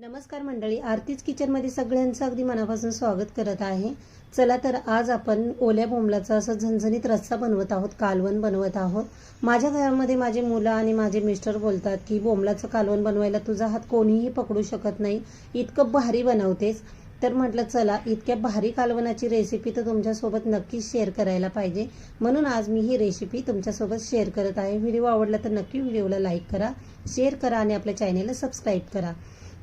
नमस्कार मंडळी आरतीच किचनमध्ये सगळ्यांचं अगदी मनापासून स्वागत करत आहे. चला तर आज आपण ओल्या बोंबलाचा असं झणझणीत रस्सा बनवत आहोत कालवण बनवत आहोत. माझ्या घरामध्ये माझे मुलं आणि माझे मिस्टर बोलतात की बोंबलाचं कालवण बनवायला तुझा हात कोणीही पकडू शकत नाही इतकं भारी बनवतेस. तर म्हटलं चला इतक्या भारी कालवणाची रेसिपी तर तुमच्यासोबत नक्कीच शेअर करायला पाहिजे. म्हणून आज मी ही रेसिपी तुमच्यासोबत शेअर करत आहे. व्हिडिओ आवडला तर नक्की व्हिडिओला लाईक करा शेअर करा आणि आपल्या चॅनेलला सबस्क्राईब करा.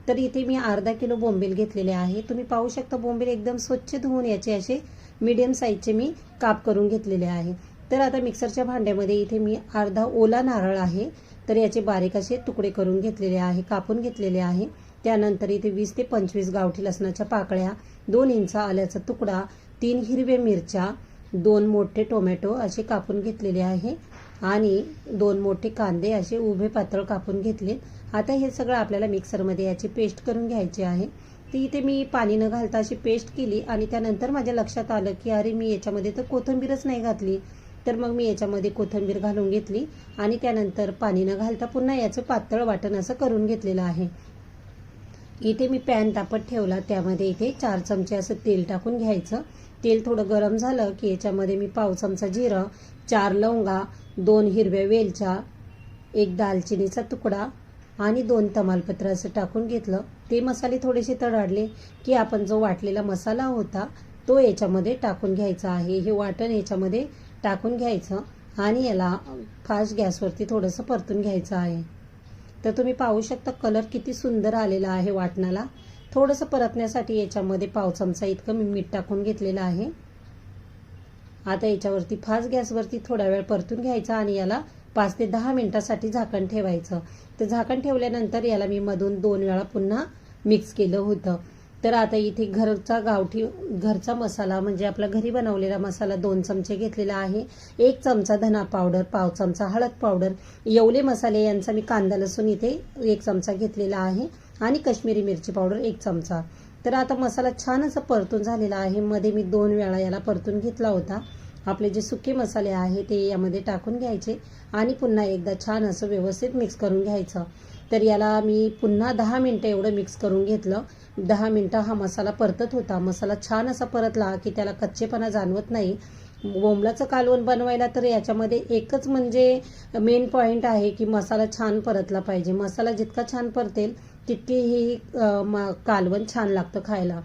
तर इथे मी अर्धा किलो बोंबील घेतलेले आहे. तुम्ही पाहू शकता बोंबील एकदम स्वच्छ धुवून याचे असे मीडियम साईजचे मी काप करून घेतलेले आहे. तर आता मिक्सरच्या भांड्यामध्ये इथे मी अर्धा ओला नारळ आहे. तर याचे बारीक असे तुकडे करून घेतलेले आहे कापून घेतलेले आहे. त्यानंतर इथे वीस ते पंचवीस गावठी लसणाच्या पाकळ्या दोन इंच आल्याचा तुकडा तीन हिरव्या मिरच्या दोन मोठे टोमॅटो असे कापून घेतलेले आहे. आणि दोन मोठे कांदे असे उभे पातळ कापून घेतले आता हे सगळं आपल्याला मिक्सरमध्ये याची पेस्ट करून घ्यायची आहे. ती इथे मी पाणी न घालता अशी पेस्ट केली आणि त्यानंतर माझ्या लक्षात आलं की अरे मी याच्यामध्ये तर कोथिंबीरच नाही घातली. तर मग मी याच्यामध्ये कोथिंबीर घालून घेतली आणि त्यानंतर पाणी न घालता पुन्हा याचं पातळ वाटण असं करून घेतलेलं आहे. इथे मी पॅन तापत ठेवला. त्यामध्ये इथे चार चमचे असं तेल टाकून घ्यायचं. तेल थोडं गरम झालं की याच्यामध्ये मी पाव चमचा जिरं चार लवंगा दोन हिरव्या वेलच्या एक दालचिनीचा तुकडा आणि दोन तमालपत्र असं टाकून घेतलं. ते मसाले थोडेसे तडाडले की आपण जो वाटलेला मसाला होता तो याच्यामध्ये टाकून घ्यायचा आहे. हे वाटण याच्यामध्ये टाकून घ्यायचं आणि याला फास्ट गॅसवरती थोडंसं परतून घ्यायचं आहे. तर तुम्ही पाहू शकता कलर किती सुंदर आलेला आहे वाटणाला. थोडंसं परतण्यासाठी याच्यामध्ये पाव चमचा इतकं मी मीठ टाकून घेतलेलं आहे. आता याच्यावरती फास्ट गॅसवरती थोडा वेळ परतून घ्यायचा आणि याला पाच ते दहा मिनिटासाठी झाकण ठेवायचं. तर झाकण ठेवल्यानंतर याला मी मधून दोन वेळा पुन्हा मिक्स केलं होतं. तर आता इथे घरचा गावठी घरचा मसाला म्हणजे आपला घरी बनवलेला मसाला दोन चमचे घेतलेला आहे. एक चमचा धना पावडर पाव चमचा हळद पावडर येवले मसाले यांचा मी कांदा लसूण इथे एक चमचा घेतलेला आहे. आणि कश्मीरी मिरची पावडर एक चमचा. तर आता मसाला छान असं परतून झालेला आहे. मध्ये मी दोन वेळा याला परतून घेतला होता. आपले जे सुके मसाले आहे ते यामध्ये टाकून घ्यायचे आणि पुन्हा एकदा छान असं व्यवस्थित मिक्स करून घ्यायचं. तर याला मी पुन्हा दहा मिनटं एवढं मिक्स करून घेतलं. दहा मिनटं हा मसाला परतत होता. मसाला छान असा परतला की त्याला कच्चेपणा जाणवत नाही. बोंबलाचं कालवण बनवायला तर याच्यामध्ये एकच म्हणजे मेन पॉईंट आहे की मसाला छान परतला पाहिजे. मसाला जितका छान परतेल तितकी ही कालवण छान लागतं खायला.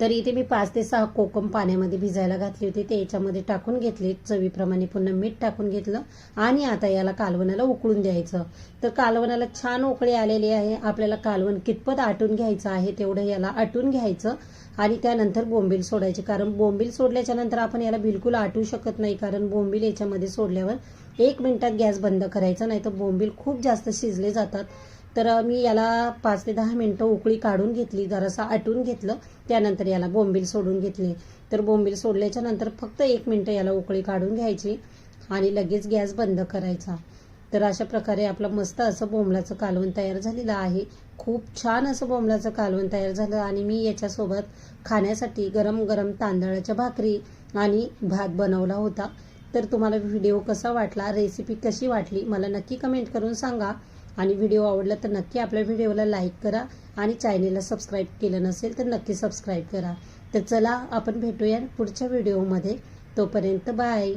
तर इथे मी पाच ते सहा कोकम पाण्यामध्ये भिजायला घातली होती. ते याच्यामध्ये टाकून घेतले. चवीप्रमाणे पुन्हा मीठ टाकून घेतलं. आणि आता याला कालवणाला उकळून द्यायचं. तर कालवणाला छान उकळी आलेली आहे. आपल्याला कालवण कितपत आटून घ्यायचं आहे तेवढं याला आटून घ्यायचं. आणि त्यानंतर बोंबील सोडायचे. कारण बोंबील सोडल्याच्या नंतर आपण याला बिलकुल आटू शकत नाही. कारण बोंबील याच्यामध्ये सोडल्यावर एक मिनिटात गॅस बंद करायचा. नाही तर बोंबील खूप जास्त शिजले जातात. तर मी याला पाच ते दहा मिनटं उकळी काढून घेतली जरासं आटून घेतलं. त्यानंतर याला बोंबील सोडून घेतले. तर बोंबील सोडल्याच्या नंतर फक्त एक मिनटं याला उकळी काढून घ्यायची आणि लगेच गॅस बंद करायचा. तर अशा प्रकारे आपलं मस्त असं बोंबलाचं कालवण तयार झालेलं आहे. खूप छान असं बोंबलाचं कालवण तयार झालं आणि मी याच्यासोबत खाण्यासाठी गरम गरम तांदळाच्या भाकरी आणि भात बनवला होता. तर तुम्हाला व्हिडिओ कसा वाटला रेसिपी कशी वाटली मला नक्की कमेंट करून सांगा. आणि व्हिडिओ आवडला तर नक्की आपल्या व्हिडिओला लाईक करा आणि चॅनेलला सबस्क्राईब केलं नसेल तर नक्की सबस्क्राईब करा. तर चला आपण भेटूया पुढच्या व्हिडिओमध्ये. तोपर्यंत बाय.